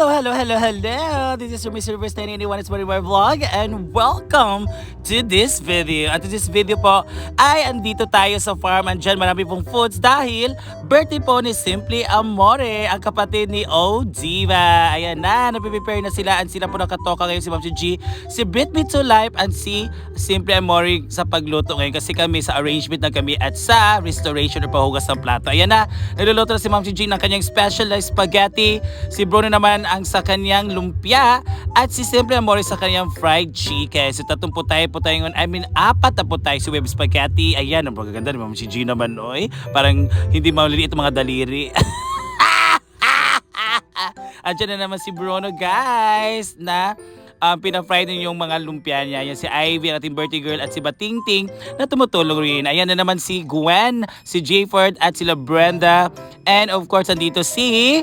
Hello, hello, hello, hello! This is your Mr. Reverse 981 It's my vlog and welcome to this video. At this video po ay andito tayo sa farm. Andyan marami pong foods dahil birthday po ni Simply Amore, ang kapatid ni O Diva. Ayan na, napiprepare na sila and sila po nakatoka ngayon si Ma'am G, si Brit Me to Life and si Simply Amore sa pagluto ngayon kasi kami sa arrangement na kami at sa restoration or pahugas ng plato. Ayan na, niluluto na si Ma'am G ng kanyang special na spaghetti. Si Bruno naman ang sa kanyang lumpia at si Simple Amore sa kanyang fried chicken. So tatong po tayo po tayo ngayon. I mean, apat na po tayo sa web spaghetti. Ayan, ang magaganda ni Ma'am si G naman, oy. Parang hindi maliliit ang mga daliri. Andiyan na naman si Bruno, guys, na um, pina-fry din yung mga lumpia niya. Yan si Ivy, ang ating birthday girl, at si Batingting na tumutulong rin. Ayan na naman si Gwen, si Jayford, at sila Brenda. And of course, andito si...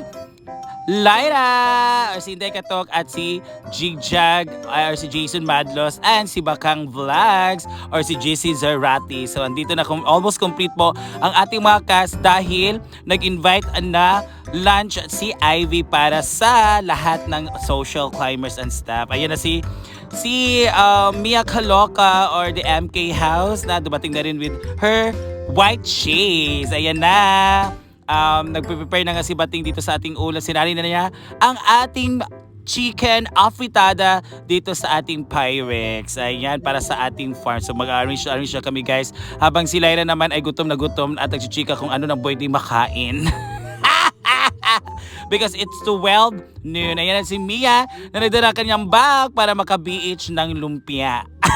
Lyra, or si Inday Katok at si Jigjag or si Jason Madlos and si Bakang Vlogs or si JC Zarati. So andito na almost complete po ang ating mga cast dahil nag-invite na lunch si Ivy para sa lahat ng social climbers and staff. Ayan na si si uh, Mia Kaloka or the MK House na dumating na rin with her white shades. Ayan na um, nagpe-prepare na nga si Bating dito sa ating ulam. Sinali na niya ang ating chicken afritada dito sa ating Pyrex. Ayan, para sa ating farm. So mag-arrange arrange na kami guys. Habang si Lyra naman ay gutom na gutom at nagchichika kung ano nang pwede makain. Because it's 12 noon. Ayan na si Mia na nagdala kanyang bag para maka-BH ng lumpia.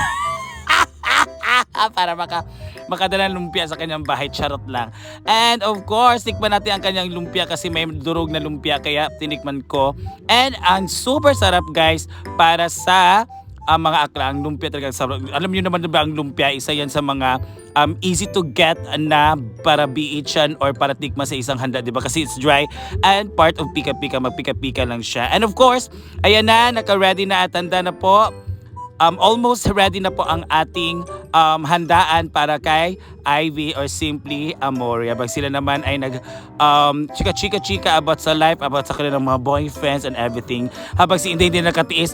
para maka makadala ng lumpia sa kanyang bahay. Charot lang. And of course, tikman natin ang kanyang lumpia kasi may durog na lumpia kaya tinikman ko. And ang super sarap guys para sa ang mga akla, ang lumpia talaga sarap. Alam niyo naman ba ang lumpia, isa yan sa mga um, easy to get na para yan or para tikman sa isang handa, di ba? Kasi it's dry and part of pika-pika, magpika-pika lang siya. And of course, ayan na, naka-ready na at handa na po um, almost ready na po ang ating um, handaan para kay Ivy or Simply Amoria. Pag sila naman ay nag um, chika-chika-chika about sa life, about sa kanilang mga boyfriends and everything. Habang si Inday hindi nakatiis,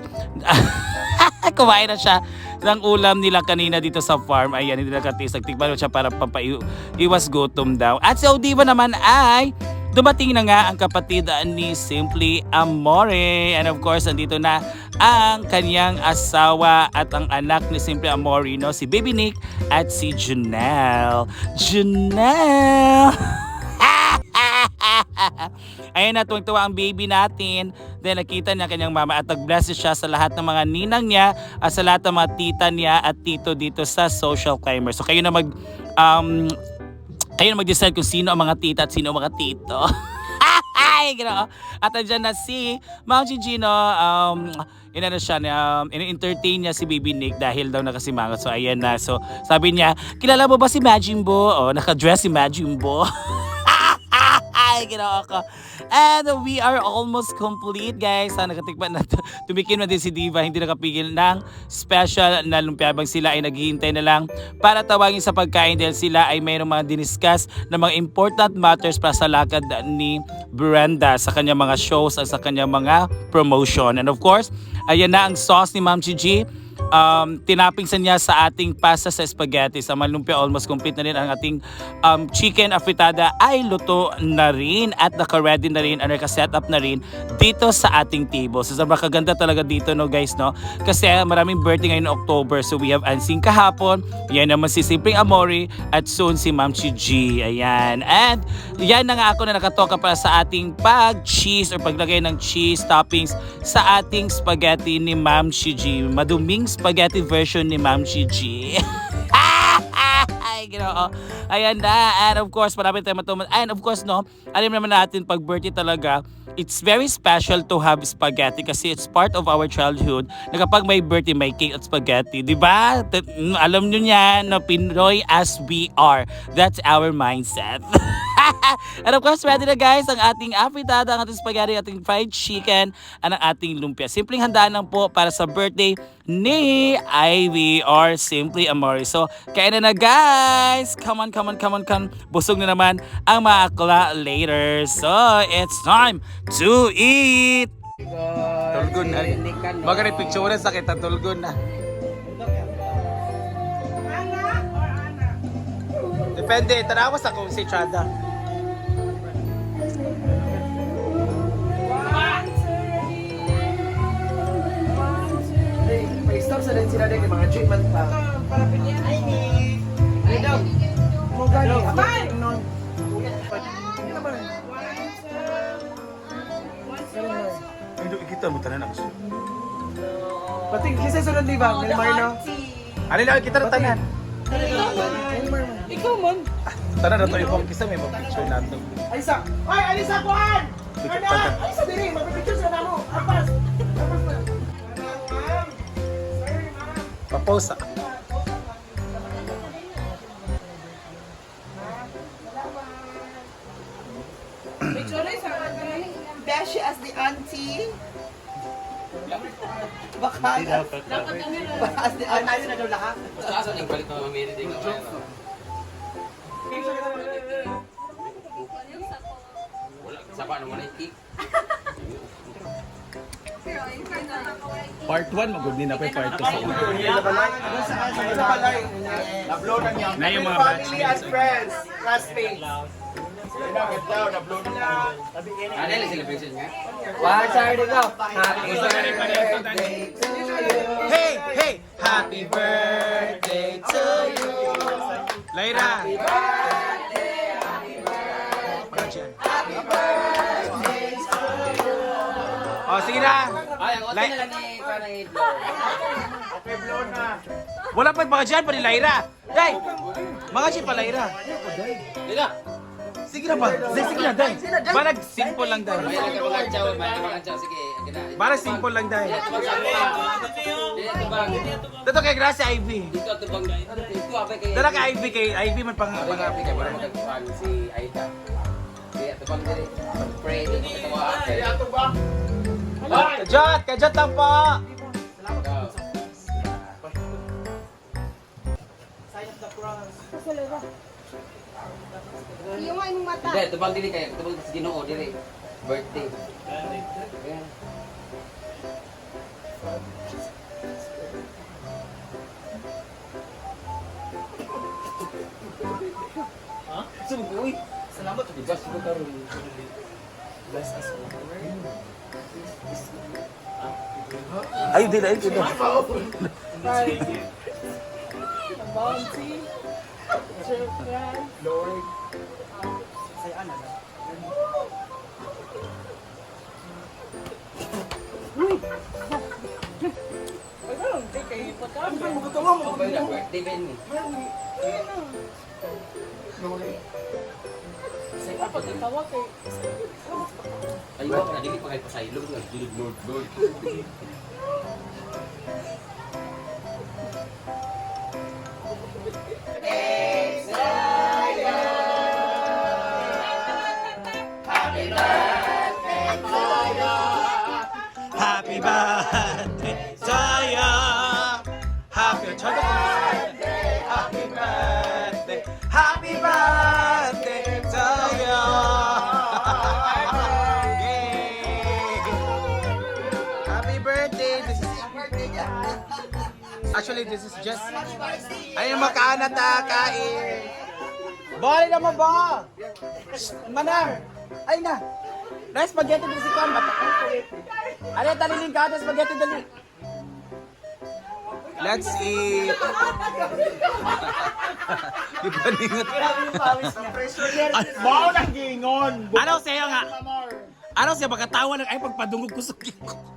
kumain na siya ng ulam nila kanina dito sa farm. Ayan, hindi nakatiis. Nagtikman siya para papaiwas gutom daw. At si Odiva naman ay Dumating na nga ang kapatid ni Simply Amore. And of course, andito na ang kanyang asawa at ang anak ni Simply Amore, no? si Baby Nick at si Janelle. Janelle! Ayun na, tuwang-tuwa ang baby natin. Then nakita niya kanyang mama at nag-bless siya sa lahat ng mga ninang niya at sa lahat ng mga tita niya at tito dito sa social climber. So kayo na mag um, kayo na mag-decide kung sino ang mga tita at sino ang mga tito. Ay, gano'n. At andyan na si Ma'am Gigino, um, inano siya, um, in-entertain niya si Baby Nick dahil daw nakasimangot. So, ayan na. So, sabi niya, kilala mo ba si Majimbo? O, oh, naka-dress si Majimbo. Ay, ginawa ko. And we are almost complete, guys. Sana nakatikman na tumikim na din si Diva. Hindi nakapigil ng special na lumpia. Bang sila ay naghihintay na lang para tawagin sa pagkain dahil sila ay mayroong mga diniscuss na mga important matters para sa lakad ni Brenda sa kanyang mga shows at sa kanyang mga promotion. And of course, ayan na ang sauce ni Ma'am Gigi um, tinapingsan niya sa ating pasta sa spaghetti. Sa malumpia, almost complete na rin ang ating um, chicken afritada ay luto na rin at naka-ready na rin, naka-set up na rin dito sa ating table. So, sobrang kaganda talaga dito, no guys, no? Kasi maraming birthday ngayon October. So, we have Ansing kahapon, yan naman si Simpleng Amori, at soon si Ma'am Chi G. Ayan. And yan na nga ako na nakatoka para sa ating pag-cheese or paglagay ng cheese toppings sa ating spaghetti ni Ma'am Chi G. Maduming spaghetti version ni Ma'am Gigi. Ay, ginoo. Ayan na. And of course, marami tayong matuman. And of course, no, alam naman natin, pag birthday talaga, it's very special to have spaghetti kasi it's part of our childhood na kapag may birthday, may cake at spaghetti. Di ba? Alam nyo yan, no, Pinoy as we are. That's our mindset. And of course, ready na guys ang ating afritada, ang ating spaghetti, ating fried chicken, at ang ating lumpia. Simpleng handaan lang po para sa birthday ni Ivy or Simply Amore. So, kain na na guys! Come on, come on, come on, come. Busog na naman ang mga later. So, it's time to eat! Tulgon na. Magalit picture sa kita tulgon na. Depende, tanawas ako si Chada. Sila din yung mga treatment pa. Ay ni. Ay daw. Mo gani. Naman. Ay, do kita mo tanan ako. Pati kisa sunod di ba? May Marno. Ano lang kita na tanan? Ikaw man. Tanan na to yung kisa may mga picture nato. Alisa. Ay, Alisa kuan. Ano? Alisa diri, magpipicture sa namo. Apas. Apas Paposa. Beshi as the auntie. Baka Baka as the auntie. na lahat. Asa ning balik na mamiri din ka ba? Wala sa pa naman ay kick. Part 1, magod din na pa yung part 2 sa una. Na yung mga Family and batchmates. friends. Classmates. Ano yung celebration nga? One side go. Happy birthday to you. Hey, hey! Happy birthday Wala pa mga dyan pa ni Lyra! Day! Mga dyan pa Lyra! Dila. Sige na ba? Day, sige na, Day! Barag simple lang, Day. May lang mga chow, may mga chow sige. Barag simple lang, Day. Dito kay Gracia Ivy. Dito tubag. Dito kay. Ivy, kay Ivy man pang... Abay kay kay para magkuhan si Aida. Kaya tubag diri. Pray dito katawa. Kajat! Kajat lang po! Yung ay mata. Hindi, tubag diri kay tubag sa Ginoo diri. Birthday. Ayan. Uy, salamat. Ibas ko karon. Ay, di na ito. Abay na birthday ben ni. Ay, wag na dili pa kay pasaylo nga gilid Lord Lord. Actually, this is just Ayun makaanat na kain. Bali naman ba? Manang. Ay na. Rice spaghetti dito si Kwan. Ano yung taliling ka? Tapos spaghetti dali. Let's eat. Di ba ningot? Mao nang gingon. Ano sa'yo nga? Ano siya pagkatawa ng ay pagpadungog ko sa No,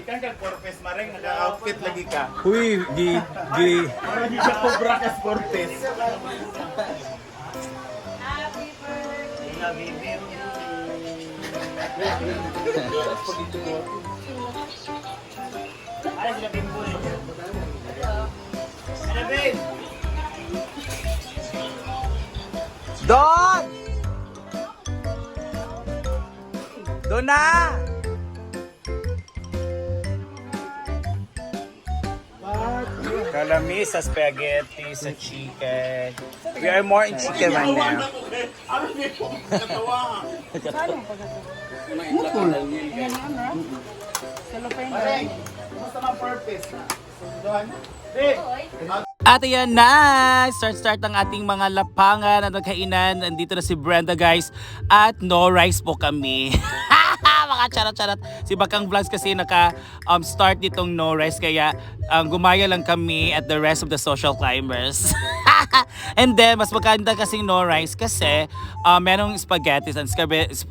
Ikan ka Corpes Mareng naka-outfit lagi ka. Huy, gi gi. Hindi ka Cobra ka Corpes. Ay, sila bimbo eh. Ano, babe? Don! Don na! Kalami sa spaghetti, sa chicken. We are more in chicken right now. At ayan na! Start-start ang ating mga lapangan at nagkainan. Nandito na si Brenda guys. At no rice po kami. mga charot-charot. Si Bakang Vlogs kasi naka-start nitong no rice. Kaya um, gumaya lang kami at the rest of the social climbers. And then, mas maganda kasing no rice kasi uh, merong spaghetti. And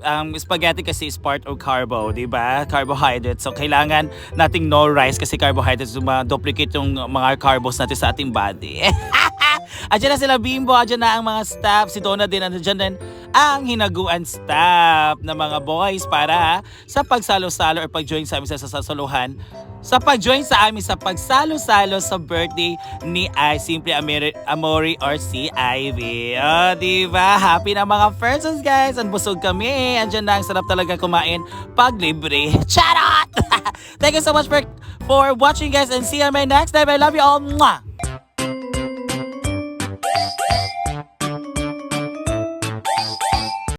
um, spaghetti kasi is part of carbo, di ba? Carbohydrates. So, kailangan nating no rice kasi carbohydrates duplicate yung mga carbos natin sa ating body. Andiyan na sila Bimbo, andiyan na ang mga staff. Si Donna din, andiyan din ang hinaguan staff ng mga boys para sa pagsalo-salo or pag-join sa amin sa sasuluhan sa pag-join sa amin sa pagsalo-salo sa birthday ni Ay Simple Ameri- Amori or si Ivy. Oh, di ba? Happy na mga persons, guys. Ang busog kami. Andiyan na ang sarap talaga kumain pag libre. Charot! Thank you so much for for watching, guys, and see you on my next time. I love you all. Mwah!